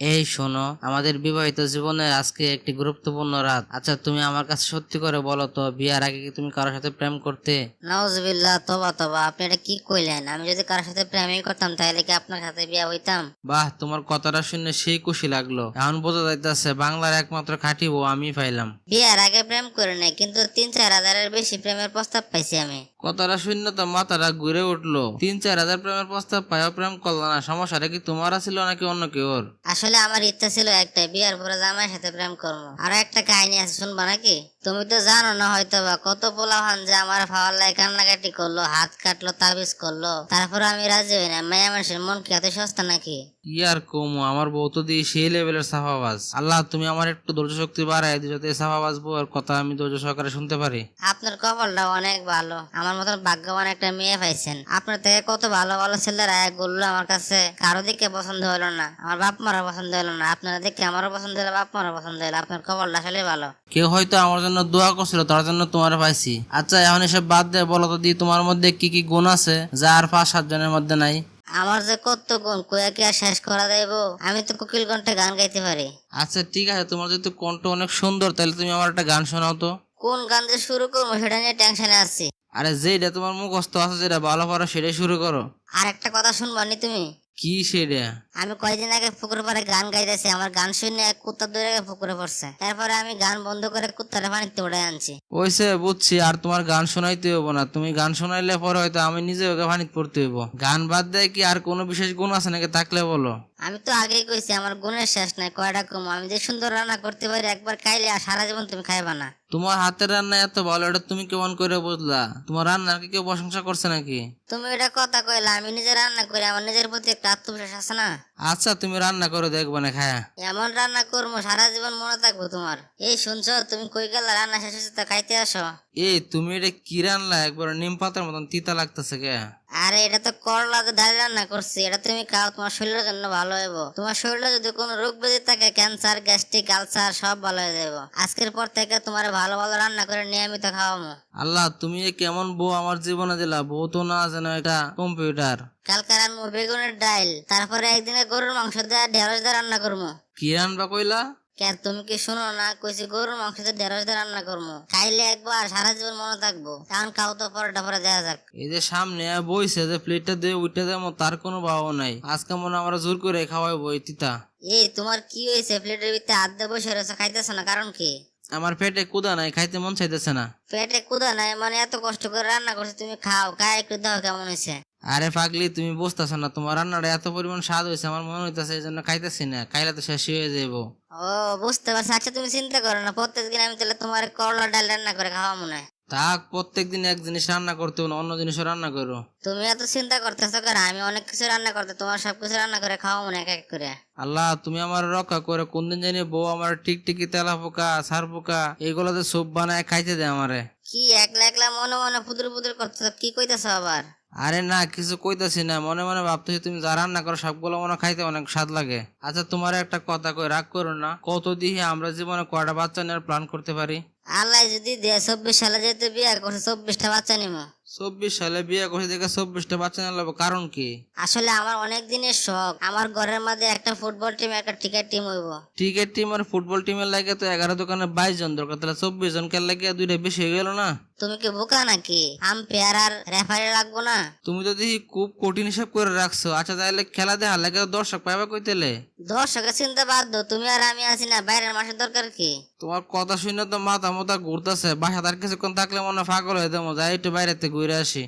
এই শোনো আমাদের বিবাহিত জীবনের আজকে একটি গুরুত্বপূর্ণ রাত। আচ্ছা তুমি আমার কাছে সত্যি করে বলো তো বিয়ার আগে কি তুমি কারোর সাথে প্রেম করতে? নওয়াজবিল্লাহ তবা তবা আপনি এটা কি কইলেন? আমি যদি কারোর সাথে প্রেমই করতাম তাহলে কি আপনার সাথে বিয়া হইতাম? বাহ তোমার কথাটা শুনে সেই খুশি লাগল। এখন বোঝা যাইতেছে বাংলার একমাত্র খাঁটি বউ আমি পাইলাম। বিয়ার আগে প্রেম করে নাই কিন্তু তিন চার হাজারের বেশি প্রেমের প্রস্তাব পাইছি আমি। কথাটা শূন্য তো ঘুরে উঠল। তিন, চার হাজার প্রেমের প্রস্তাব পায়ও প্রেম করল না। সমস্যাটা কি তোমার ছিল নাকি অন্য কেউ আসলে আমার ইচ্ছা ছিল একটা বিয়ার পরে জামাইয়ের সাথে প্রেম করব। আর একটা কাহিনী আছে, শুনবা নাকি? তুমি তো জানো না হয়তো বা কত পোলাহান যে আমার ফাওয়ার লাই কান্নাকাটি করল হাত কাটলো তাবিজ করল তারপর আমি রাজি হই না মায়া মানুষের মন কি এত সস্তা নাকি? কি আর কমু আমার বউ তো দিয়ে সেই লেভেলের সাফাবাজ। আল্লাহ তুমি আমার একটু ধৈর্য শক্তি বাড়াই দিও যাতে সাফাবাজ বউয়ের কথা আমি ধৈর্য সহকারে শুনতে পারি। আপনার কপালটা অনেক ভালো আমার মতন ভাগ্যবান একটা মেয়ে পাইছেন। আপনার থেকে কত ভালো ভালো ছেলেরা এক বলল আমার কাছে কারও দিকে পছন্দ হলো না আমার বাপ মারা পছন্দ হলো না আপনারা দেখে আমারও পছন্দ হলো বাপ মারা পছন্দ হলো আপনার কপালটা আসলে ভালো। কেউ হয়তো আমার জন্য দোয়া করছিল তার জন্য তোমার পাইছি। আচ্ছা এখন এসব বাদ দে বলো তো দি তোমার মধ্যে কি কি গুণ আছে যা আর পাঁচ সাত জনের মধ্যে নাই? আমার যে কত গুণ কয়া কি আর শেষ করা যাইব? আমি তো কোকিল কণ্ঠে গান গাইতে পারি। আচ্ছা ঠিক আছে তোমার যেহেতু কণ্ঠ অনেক সুন্দর তাহলে তুমি আমার একটা গান শোনাও তো। কোন গান যে শুরু করব সেটা নিয়ে টেনশনে আছি। আরে যেটা তোমার মুখস্থ আছে যেটা ভালো পারো সেটাই শুরু করো। আর একটা কথা শুনব নি তুমি? কি সেটা আমি কয়েকদিন আগে পুকুরে পাড়ে গান গাইতেছি আমার গান শুনে এক কুত্তা দৌড়ে গিয়ে পুকুরে পড়ছে। তারপরে আমি গান বন্ধ করে কুত্তাটা পানিতে উড়ে আনছি। ওইসে বুঝছি আর তোমার গান শোনাইতে হব না। তুমি গান শোনাইলে পরে হয়তো আমি নিজে ওকে পানিতে পড়তে হইব। গান বাদ দেয় কি আর কোনো বিশেষ গুণ আছে নাকি থাকলে বলো? আমি তো আগেই কইছি আমার গুণের শেষ নাই কয়টা কম আমি যে সুন্দর রান্না করতে পারি একবার খাইলে আর সারা জীবন তুমি খাইবা না। তোমার হাতের রান্না এত ভালো এটা তুমি কেমন করে বুঝলা? তোমার রান্নার কি কেউ প্রশংসা করছে নাকি? তুমি এটা কথা কইলা আমি নিজে রান্না করি আমার নিজের প্রতি একটা আছে না? আচ্ছা তুমি রান্না করে দেখব না খায়া। এমন রান্না করব সারা জীবন মনে থাকব তোমার। এই শুনছো তুমি কই গেলা রান্না শেষ হচ্ছে তা খাইতে আসো। এই তুমি এটা কি রান্না? একবার নিম পাতার মতন তিতা লাগতেছে কে আরে এটা তো করলা ডাল রান্না করছি এটা তুমি খাও তোমার শরীরের জন্য ভালো হইব। তোমার শরীরে যদি কোনো রোগ ব্যাধি থাকে ক্যান্সার গ্যাস্ট্রিক আলসার সব ভালো হয়ে যাব আজকের পর থেকে তোমার ভালো ভালো রান্না করে নিয়মিত খাওয়ামো। আল্লাহ তুমি এ কেমন বউ আমার জীবনে দিলা? বউ তো না যেন এটা কম্পিউটার। কালকে রান্নবো বেগুনের ডাল তারপরে একদিনে গরুর মাংস দেওয়া ঢেঁড়স দিয়ে রান্না করব কি রান্না কইলা? কে তুমি কি শুনো না কইছি গরুর মাংস দিয়ে ঢেঁড়স দিয়ে রান্না করব খাইলে একবার সারা জীবন মনে থাকব। এখন খাও তো পরোটা পরে দেওয়া যাক। এই যে সামনে বইছে যে প্লেটটা দিয়ে উঠে দেবো তার কোনো ভাবও নাই। আজকে মনে আমরা জোর করে খাওয়াই বই তিতা। এই তোমার কি হয়েছে? প্লেটের ভিতরে হাত দিয়ে বসে রয়েছে খাইতেছো না? কারণ কি? আমার পেটে কুদা নাই খাইতে মন চাইতেছে না। পেটে কুদা নাই মানে এত কষ্ট করে রান্না করছে তুমি খাও। খাই একটু দাও কেমন হয়েছে? আরে পাগলি তুমি বুঝতেছ না তোমার রান্নাটা এত পরিমাণ স্বাদ হয়েছে আমার মনে হইতেছে এই জন্য খাইতেছি না খাইলে তো শেষ হয়ে যাব ও বুঝতে পারছি। আচ্ছা তুমি চিন্তা করো না প্রত্যেকদিন আমি তাহলে তোমার করলা ডাল রান্না করে খাওয়া মনে হয়? থাক প্রত্যেক দিন এক জিনিস রান্না করতে না অন্য জিনিসও রান্না করো। তুমি এত চিন্তা করতেছো কারণ আমি অনেক কিছু রান্না করতে তোমার সব কিছু রান্না করে খাওয়া মনে এক এক করে। আল্লাহ তুমি আমার রক্ষা করে কোন দিন জানি বউ আমার টিকটিকি তেলা পোকা সার পোকা এগুলোতে স্যুপ বানায় খাইতে দেয় আমারে। কি একলা একলা মনে মনে পুদুর পুদুর করতেছো কি কইতেছো আবার? আরে না, কিছু কইতাছি না। মনে মনে ভাবতেছি তুমি যা রান্না করো, সবগুলো মনে খাইতে অনেক স্বাদ লাগে। আচ্ছা তোমার একটা কথা কই, রাগ করো না। কত দিয়ে আমরা জীবনে কয়টা বাচ্চা নেওয়ার প্ল্যান করতে পারি? আল্লাহ যদি দেয় চব্বিশ সালে যেতে বিয়ে করছে, চব্বিশটা বাচ্চা নিবো চব্বিশ সালে বিয়ে করছে দেখে চব্বিশটা বাচ্চা নিলাম কারণ কি? আসলে আমার অনেক দিনের শখ। আমার ঘরের মধ্যে একটা ফুটবল টিম একটা ক্রিকেট টিম হইব। ক্রিকেট টিম আর ফুটবল টিমের লাগে তো এগারো দোকানে বাইশ জন দরকার তাহলে চব্বিশ জন লাগে দুইটা বেশি হয়ে গেল না? তুমি কি বোকা নাকি? আম্পায়ার আর রেফারি লাগবো না? তুমি যদি খুব কঠিন হিসাব করে রাখছো। আচ্ছা তাহলে খেলা দেখা লাগে দর্শক পাইবা কইতেলে দর্শকের চিন্তা বাদ দাও তুমি আর আমি আছি না বাইরের মাসের দরকার কি? তোমার কথা শুনে তো মাথা মাথা ঘুরতেছে বাসা তার কিছুক্ষণ থাকলে মনে হয় পাগল হয়ে দেবো যাই একটু বাইরেতে ঘুরে আসি